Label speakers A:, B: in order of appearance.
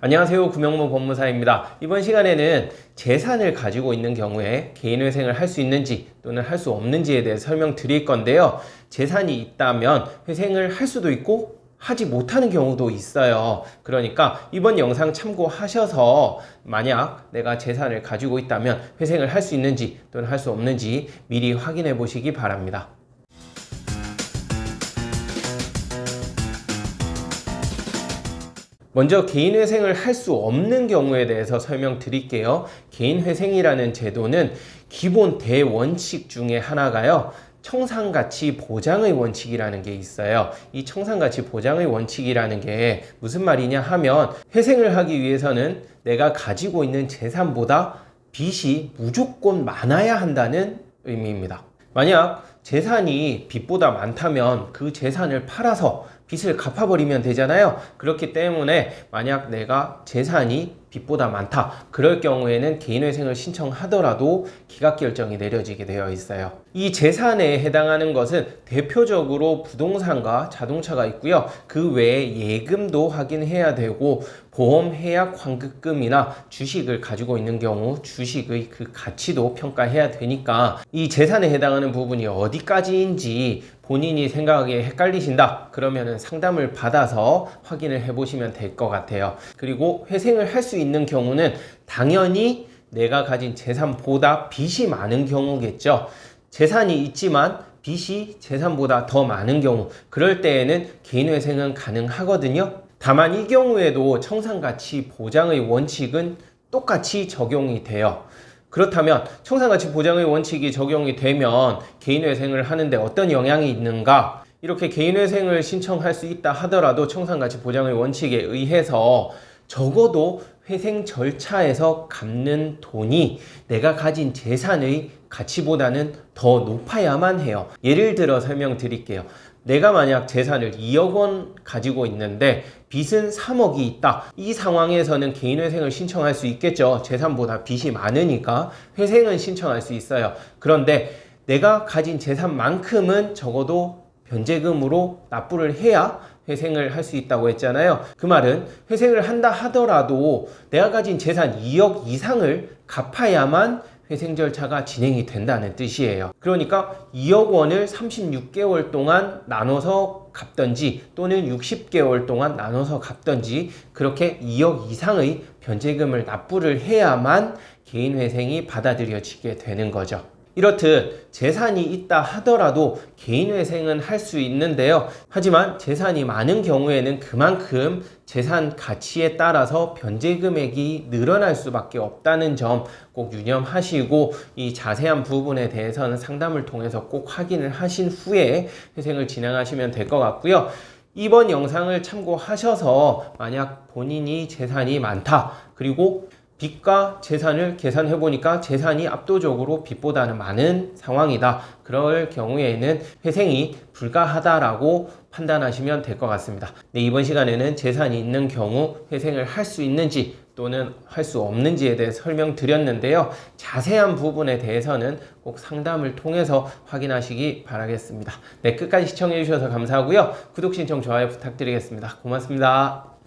A: 안녕하세요. 구명모 법무사입니다. 이번 시간에는 재산을 가지고 있는 경우에 개인회생을 할 수 있는지 또는 할 수 없는지에 대해 설명드릴 건데요. 재산이 있다면 회생을 할 수도 있고 하지 못하는 경우도 있어요. 그러니까 이번 영상 참고하셔서 만약 내가 재산을 가지고 있다면 회생을 할 수 있는지 또는 할 수 없는지 미리 확인해 보시기 바랍니다. 먼저 개인회생을 할 수 없는 경우에 대해서 설명드릴게요. 개인회생이라는 제도는 기본 대원칙 중에 하나가요. 청산가치 보장의 원칙이라는 게 있어요. 이 청산가치 보장의 원칙이라는 게 무슨 말이냐 하면 회생을 하기 위해서는 내가 가지고 있는 재산보다 빚이 무조건 많아야 한다는 의미입니다. 만약 재산이 빚보다 많다면 그 재산을 팔아서 빚을 갚아버리면 되잖아요. 그렇기 때문에 만약 내가 재산이 빚보다 많다. 그럴 경우에는 개인회생을 신청하더라도 기각결정이 내려지게 되어 있어요. 이 재산에 해당하는 것은 대표적으로 부동산과 자동차가 있고요. 그 외에 예금도 확인해야 되고 보험 해약 환급금이나 주식을 가지고 있는 경우 주식의 그 가치도 평가해야 되니까 이 재산에 해당하는 부분이 어디 까지인지 본인이 생각하기에 헷갈리신다. 그러면은 상담을 받아서 확인을 해보시면 될 것 같아요. 그리고 회생을 할 수 있는 경우는 당연히 내가 가진 재산보다 빚이 많은 경우겠죠. 재산이 있지만 빚이 재산보다 더 많은 경우. 그럴 때에는 개인회생은 가능하거든요. 다만 이 경우에도 청산가치 보장의 원칙은 똑같이 적용이 돼요 그렇다면 청산가치 보장의 원칙이 적용이 되면 개인회생을 하는데 어떤 영향이 있는가? 이렇게 개인회생을 신청할 수 있다 하더라도 청산가치 보장의 원칙에 의해서 적어도 회생 절차에서 갚는 돈이 내가 가진 재산의 가치보다는 더 높아야만 해요. 예를 들어 설명드릴게요. 내가 만약 재산을 2억 원 가지고 있는데 빚은 3억이 있다. 이 상황에서는 개인회생을 신청할 수 있겠죠. 재산보다 빚이 많으니까 회생은 신청할 수 있어요. 그런데 내가 가진 재산만큼은 적어도 변제금으로 납부를 해야 회생을 할 수 있다고 했잖아요. 그 말은 회생을 한다 하더라도 내가 가진 재산 2억 이상을 갚아야만 회생 절차가 진행이 된다는 뜻이에요. 그러니까 2억 원을 36개월 동안 나눠서 갚던지 또는 60개월 동안 나눠서 갚던지 그렇게 2억 이상의 변제금을 납부를 해야만 개인 회생이 받아들여지게 되는 거죠. 이렇듯 재산이 있다 하더라도 개인 회생은 할 수 있는데요. 하지만 재산이 많은 경우에는 그만큼 재산 가치에 따라서 변제 금액이 늘어날 수밖에 없다는 점 꼭 유념하시고 이 자세한 부분에 대해서는 상담을 통해서 꼭 확인을 하신 후에 회생을 진행하시면 될 것 같고요. 이번 영상을 참고하셔서 만약 본인이 재산이 많다 그리고 빚과 재산을 계산해 보니까 재산이 압도적으로 빚보다는 많은 상황이다. 그럴 경우에는 회생이 불가하다라고 판단하시면 될 것 같습니다. 네, 이번 시간에는 재산이 있는 경우 회생을 할 수 있는지 또는 할 수 없는지에 대해 설명드렸는데요. 자세한 부분에 대해서는 꼭 상담을 통해서 확인하시기 바라겠습니다. 네, 끝까지 시청해 주셔서 감사하고요. 구독 신청 좋아요 부탁드리겠습니다. 고맙습니다.